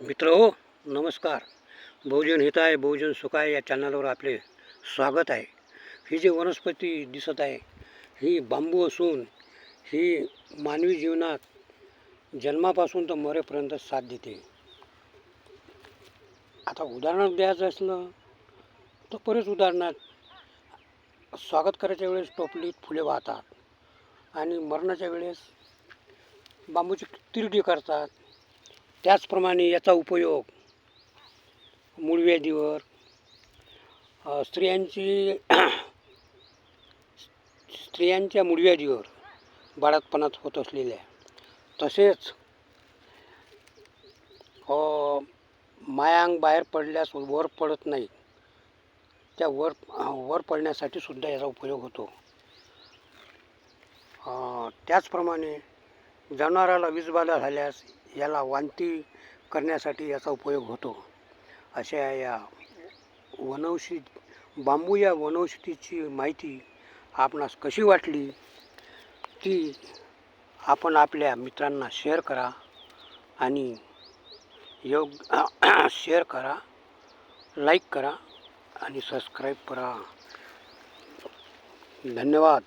मित्र हो नमस्कार. बहुजन हिताय बहुजन सुखाय या चॅनलवर आपले स्वागत आहे. ही जी वनस्पती दिसत आहे ही बांबू असून ही मानवी जीवनात जन्मापासून तर मरेपर्यंत साथ देते. आता उदाहरण द्यायचं असलं तर बरेच उदाहरणात स्वागत करायच्या वेळेस टोपलीत फुले वाहतात आणि मरणाच्या वेळेस बांबूची तिरडी करतात. त्याचप्रमाणे याचा उपयोग मूळव्याधीवर स्त्रियांची स्त्रियांच्या मूळव्याधीवर बाळातपणात होत असलेल्या तसेच मायांग बाहेर पडल्यास वर पडत नाही त्या वर वर पडण्यासाठी सुद्धा याचा उपयोग होतो. त्याचप्रमाणे जनावराला वीजबाधा झाल्यास याला वांती करण्यासाठी याचा उपयोग होतो. अशा या वनौषधी बांबू या वनौषधीची माहिती आपणास कशी वाटली? ती आपण आपल्या मित्रांना शेअर करा आणि योग शेअर करा लाईक करा आणि सबस्क्राईब करा. धन्यवाद.